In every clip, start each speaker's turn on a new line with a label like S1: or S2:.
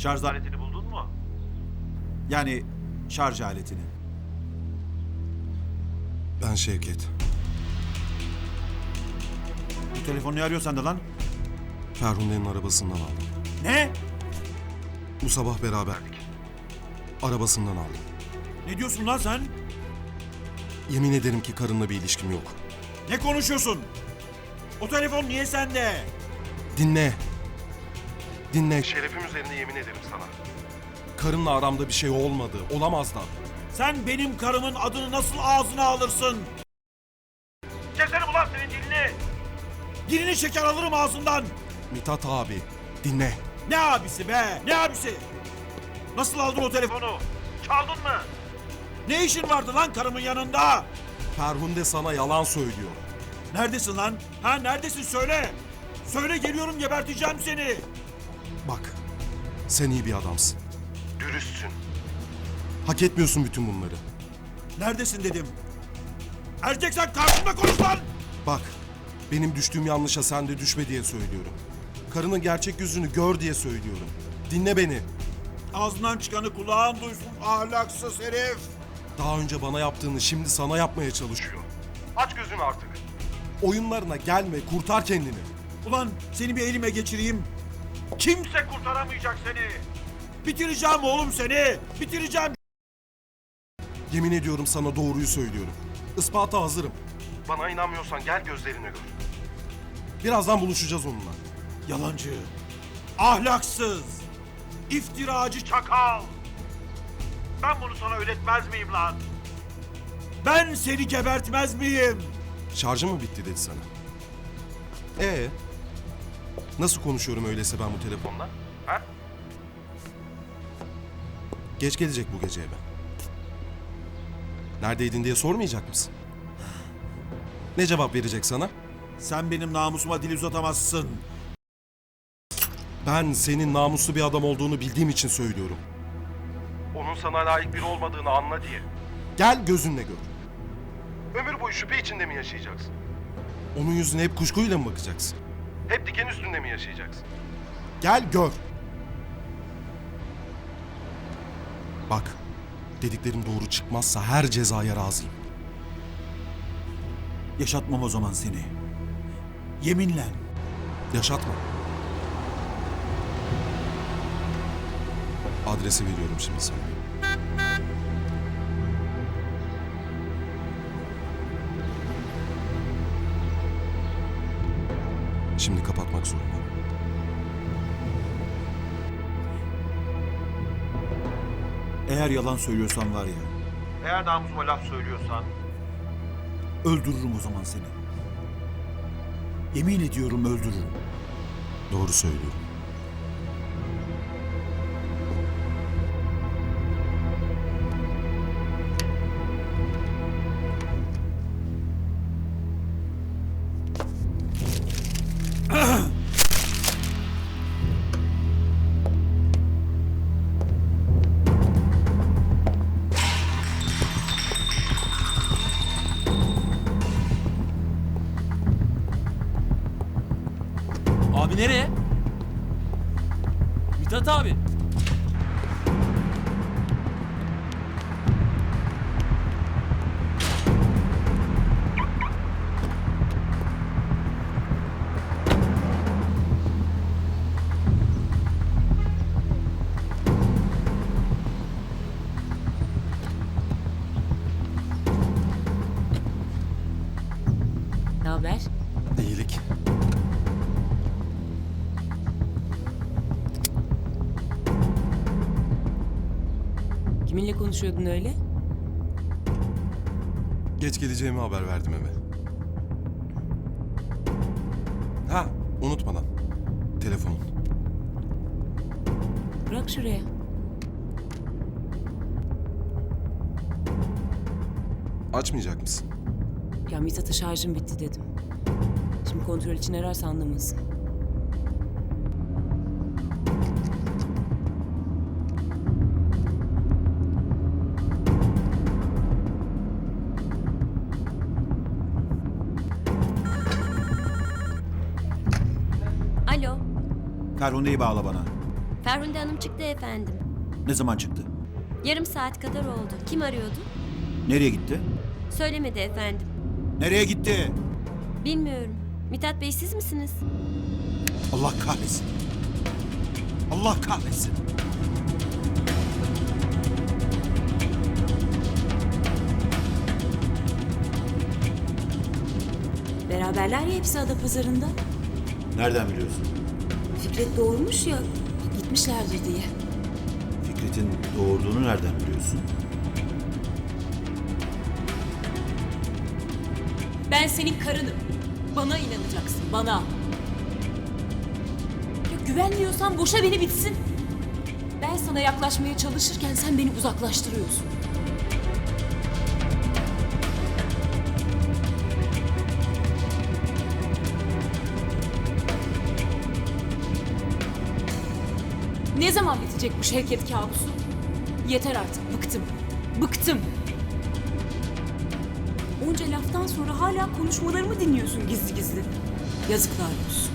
S1: Şarj aletini buldun mu? Yani şarj aletini.
S2: Ben Şevket.
S1: Bu telefonu ne arıyor sende lan?
S2: Ferhunde'nin arabasından aldım.
S1: Ne?
S2: Bu sabah beraberdik. Arabasından aldım.
S1: Ne diyorsun lan sen?
S2: Yemin ederim ki karınla bir ilişkim yok.
S1: Ne konuşuyorsun? O telefon niye sende?
S2: Dinle. Dinle. Şerefim üzerine yemin ederim sana. Karınla aramda bir şey olmadı. Olamaz da.
S1: Sen benim karımın adını nasıl ağzına alırsın? Çeksene ulan senin dilini! Dilini şeker alırım ağzından!
S2: Mithat abi. Dinle.
S1: Ne abisi be? Ne abisi? Nasıl aldın o telefonu? Çaldın mı? Ne işin vardı lan karımın yanında?
S2: Ferhunde sana yalan söylüyor.
S1: Neredesin lan? Ha neredesin söyle. Söyle geliyorum geberteceğim seni.
S2: Bak. Sen iyi bir adamsın. Dürüstsün. Hak etmiyorsun bütün bunları.
S1: Neredesin dedim. Erkeksen karşımda konuş lan.
S2: Bak. Benim düştüğüm yanlışa sen de düşme diye söylüyorum. Karının gerçek yüzünü gör diye söylüyorum. Dinle beni.
S1: Ağzından çıkanı kulağın duysun ahlaksız herif.
S2: Daha önce bana yaptığını şimdi sana yapmaya çalışıyor. Aç gözünü artık. Oyunlarına gelme, kurtar kendini.
S1: Ulan seni bir elime geçireyim. Kimse kurtaramayacak seni. Bitireceğim oğlum seni. Bitireceğim.
S2: Yemin ediyorum sana doğruyu söylüyorum. Ispata hazırım. Bana inanmıyorsan gel gözlerine gör. Birazdan buluşacağız onunla.
S1: Yalancı. Ahlaksız. iftiracı çakal. Ben bunu sana öğretmez miyim lan? Ben seni gebertmez miyim?
S2: Şarjı mı bitti dedi sana? Ee? Nasıl konuşuyorum öyleyse ben bu telefonla? Ha? Geç gelecek bu gece eve. Neredeydin diye sormayacak mısın? Ne cevap verecek sana?
S1: Sen benim namusuma dil uzatamazsın.
S2: Ben senin namuslu bir adam olduğunu bildiğim için söylüyorum. Onun sana layık biri olmadığını anla diye. Gel gözünle gör. Ömür boyu şüphe içinde mi yaşayacaksın? Onun yüzüne hep kuşkuyla mı bakacaksın? Hep diken üstünde mi yaşayacaksın? Gel gör. Bak, dediklerim doğru çıkmazsa her cezaya razıyım.
S1: Yaşatmam o zaman seni. Yeminle.
S2: Yaşatma. Adresi veriyorum şimdi sana. Şimdi kapatmak zorundayım.
S1: Eğer yalan söylüyorsan var ya. Eğer namusuma laf söylüyorsan. Öldürürüm o zaman seni. Yemin ediyorum öldürürüm.
S2: Doğru söylüyorum.
S3: Kiminle konuşuyordun öyle?
S2: Geç geleceğimi haber verdim eve. Ha, unutmadan. Telefonun.
S3: Bırak şuraya.
S2: Açmayacak mısın?
S3: Ya Mithat'a şarjım bitti dedim. Şimdi kontrol için ararsa anlamasın.
S4: Alo,
S1: Ferhunde'yi bağla bana.
S5: Ferhunde Hanım çıktı efendim.
S4: Ne zaman çıktı?
S5: Yarım saat kadar oldu. Kim arıyordu?
S4: Nereye gitti?
S5: Söylemedi efendim.
S4: Nereye gitti?
S5: Bilmiyorum. Mithat Bey siz misiniz?
S4: Allah kahretsin. Allah kahretsin.
S3: Beraberler ya hepsi ada pazarında.
S4: Nereden biliyorsun?
S3: Fikret doğurmuş ya. Gitmişlerdir diye.
S4: Fikret'in doğurduğunu nereden biliyorsun?
S3: Ben senin karınım. Bana inanacaksın, bana. Ya güvenmiyorsan boşa beni bitsin. Ben sana yaklaşmaya çalışırken sen beni uzaklaştırıyorsun. Ne zaman bitecek bu Şevket kabusu? Yeter artık, bıktım. Bıktım. Onca laftan sonra hala konuşmalarımı dinliyorsun gizli gizli. Yazıklar olsun.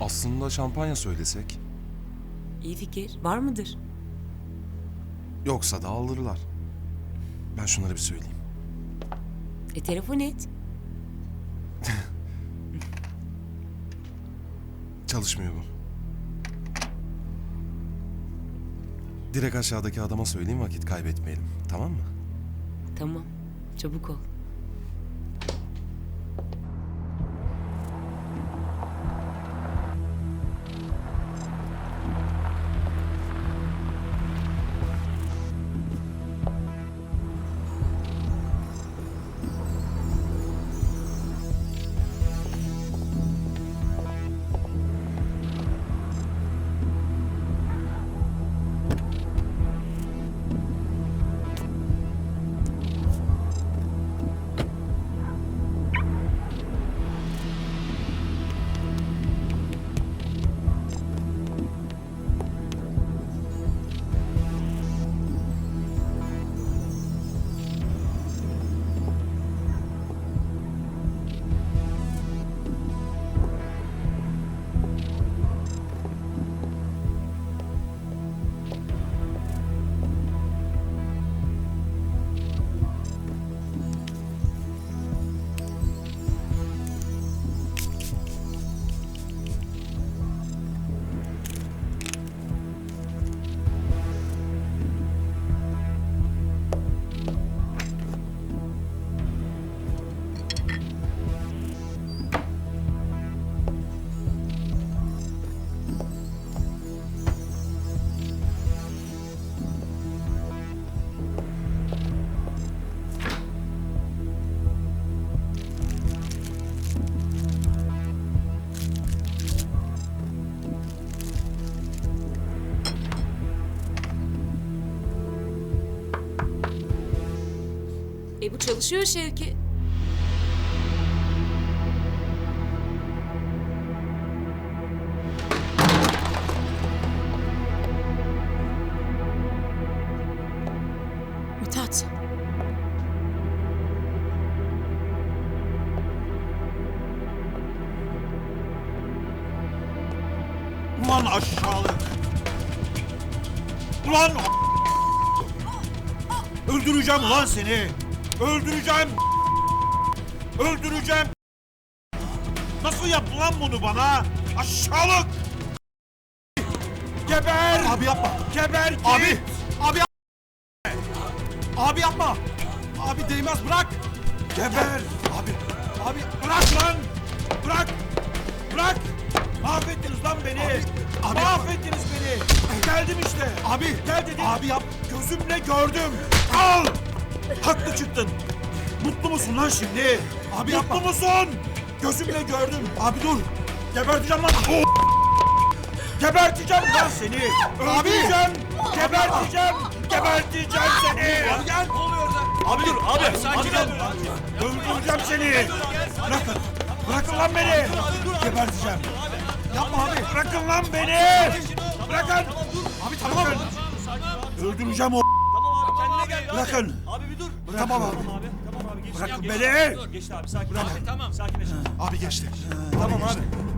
S2: Aslında şampanya söylesek.
S3: İyi fikir. Var mıdır?
S2: Yoksa da alırlar. Ben şunları bir söyleyeyim.
S3: E telefon et.
S2: Çalışmıyor bu. Direkt aşağıdaki adama söyleyeyim vakit kaybetmeyelim. Tamam mı?
S3: Tamam. Çabuk ol. Çalışıyor Şevki. Mithat.
S1: Ulan aşağılık. Ulan Öldüreceğim ulan seni. Öldüreceğim. Öldüreceğim. Nasıl yaptın lan bunu bana? Aşağılık. Geber.
S2: Abi yapma.
S1: Geber git.
S2: Abi. Abi. Abi yapma. Abi değmez bırak.
S1: Geber.
S2: Abi. Abi.
S1: Bırak lan. Bırak. Bırak. Mahvettiniz lan beni.
S2: abi
S1: Mahvettiniz beni. Geldim işte.
S2: Abi.
S1: Gel dedim.
S2: Abi yap.
S1: Gözümle gördüm. Al. Haklı çıktın. Mutlu musun lan şimdi?
S2: Abi
S1: Mutlu
S2: yapma.
S1: musun? Gözümle gördüm.
S2: Abi dur.
S1: Geberteceğim lan. Geberteceğim lan seni. Öldüreceğim. Geberteceğim. Geberteceğim seni.
S2: Abi gel.
S1: Abi dur abi. Sakin ol. Öldüreceğim seni. Bırakın. Bırakın lan beni. Geberteceğim.
S2: Yapma abi.
S1: Bırakın lan beni. Bırakın.
S2: Abi tamam.
S1: Öldüreceğim o.
S6: Bırakın.
S2: Abi bir dur.
S6: Tamam abi.
S2: Tamam abi. Tamam abi. Geçti.
S6: Bırakın
S2: Geçti
S6: beni.
S2: Geçti abi. Sakin. Abi tamam. Sakinleş.
S7: Abi geçti.
S2: Tamam abi.
S1: Niye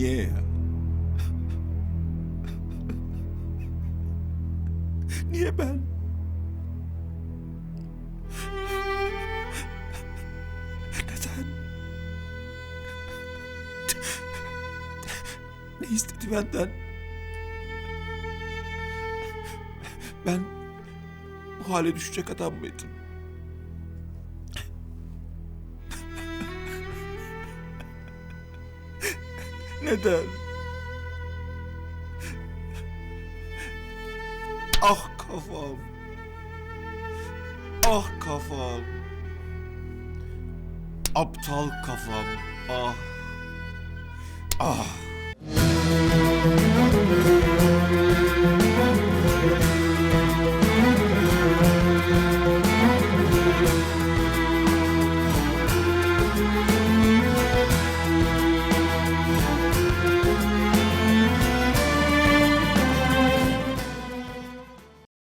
S1: ya? Niye ben? Neden? Ne istedi benden? Ben bu hale düşecek adam mıydım? Neden? Ah kafam. Ah kafam. Aptal kafam. Ah. Ah.